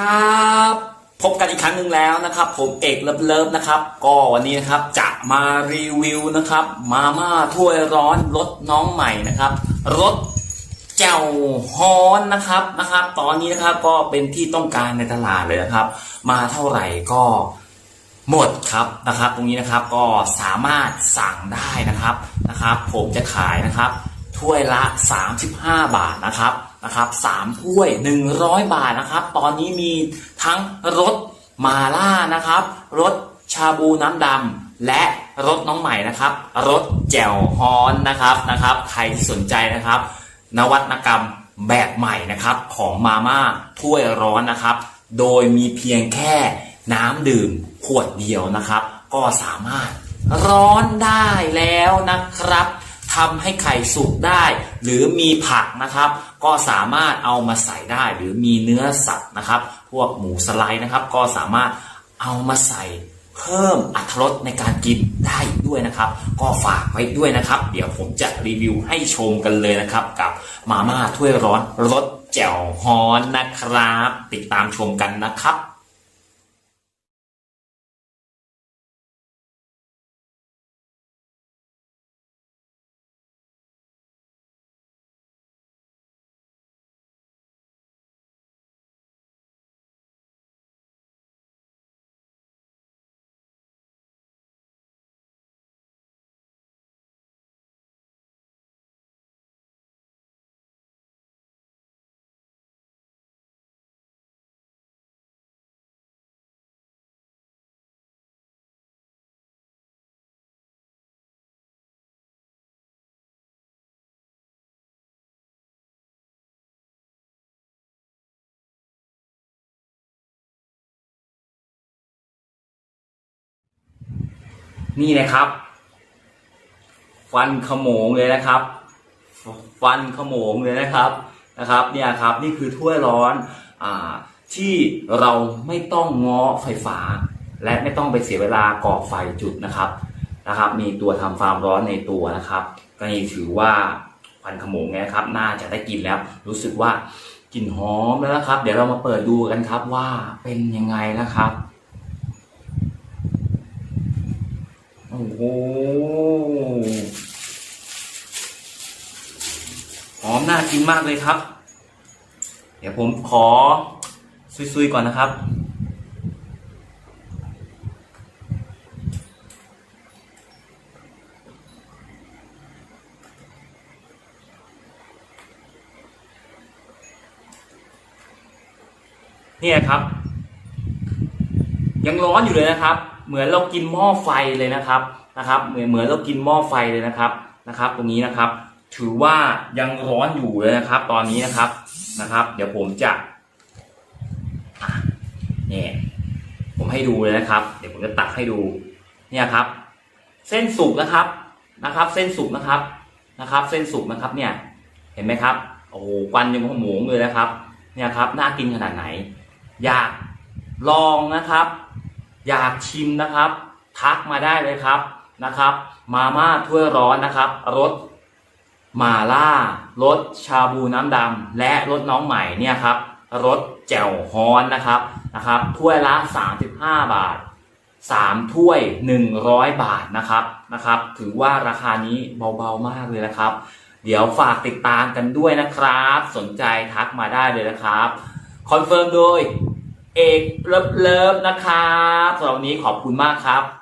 ครับพบกันอีกครั้งหนึ่งแล้วนะครับ ผมเอกเลิฟเลิฟนะครับ ก็วันนี้นะครับจะมารีวิวนะครับ มาม่าถ้วยร้อนรสน้องใหม่นะครับรสแจ่วฮ้อนนะครับนะครับ ตอนนี้นะครับก็เป็นที่ต้องการในตลาดเลยนะครับ มาเท่าไหร่ก็หมดครับนะครับ ตรงนี้นะครับก็สามารถสั่งได้นะครับนะครับ ผมจะขายนะครับ ถ้วยละ 35 บาทนะครับนะครับ3ถ้วย 100 บาทนะครับ ตอนนี้มีทั้งรสมาล่านะครับรสชาบูน้ำดำและรสน้องใหม่นะครับรสแจ่วฮอนนะครับนะครับ ใครที่สนใจนะครับ นวัตกรรมแบบใหม่นะครับ ของมาม่าถ้วยร้อนนะครับ โดยมีเพียงแค่น้ำดื่มขวดเดียวนะครับ ก็สามารถร้อนได้แล้วนะครับ ทำให้ไข่สุกได้ หรือมีผักนะครับ ก็สามารถเอามาใส่ได้หรือมีเนื้อสัตว์นะครับ พวกหมูสไลด์นะครับ ก็สามารถเอามาใส่เพิ่มอรรถรสในการกินได้ด้วยนะครับ ก็ฝากไว้ด้วยนะครับ เดี๋ยวผมจะรีวิวให้ชมกันเลยนะครับ กับมาม่าถ้วยร้อนรสแจ่วฮอนนะครับ ติดตามชมกันนะครับ นี่นะครับ ฟันขโมงเลยนะครับ ฟันขโมงเลยนะครับนะครับเนี่ยครับนี่คือถ้วยร้อนอ่าที่เราไม่ต้องง้อไฟฟ้า และไม่ต้องไปเสียเวลาก่อไฟจุดนะครับนะครับ มีตัวทำความร้อนในตัวนะครับ ก็นี่ถือว่าฟันขโมงเนี่ยนะครับ น่าจะได้กินแล้ว รู้สึกว่ากลิ่นหอมแล้วนะครับ เดี๋ยวเรามาเปิดดูกันครับว่าเป็นยังไงนะครับ โหหอมน่ากินมากเลยครับ เดี๋ยวผมขอซุยๆก่อนนะครับ เนี่ยครับ ยังร้อนอยู่เลยนะครับ เหมือนเรากินหม้อไฟเลยนะครับนะครับเหมือนเหมือนเรากินหม้อไฟเลยนะครับนะครับ ตรงนี้นะครับ ถือว่ายังร้อนอยู่เลยนะครับ ตอนนี้นะครับนะครับ เดี๋ยวผมจะเนี่ยผมให้ดูเลยนะครับ เดี๋ยวผมจะตักให้ดูเนี่ยครับ เส้นสุกนะครับนะครับ เส้นสุกนะครับนะครับ เส้นสุกนะครับเนี่ยเห็นไหมครับโอ้โหควันยังขโมงเลยนะครับ เนี่ยครับน่ากินขนาดไหน อยากลองนะครับ อยากชิมนะครับ ทักมาได้เลยครับนะครับ มาม่าถ้วยร้อนนะครับรสมาล่ารสชาบูน้ำดำและรสน้องใหม่เนี่ยครับรสแจ่วฮอนนะครับนะครับถ้วยละ 35 บาท 3 ถ้วย 100 บาทนะครับนะครับ ถือว่าราคานี้เบาๆมากเลยนะครับ เดี๋ยวฝากติดตามกันด้วยนะครับ สนใจทักมาได้เลยนะครับ คอนเฟิร์มโดย เอกเลิฟเลิฟนะครับสำหรับวันนี้ขอบคุณมากครับ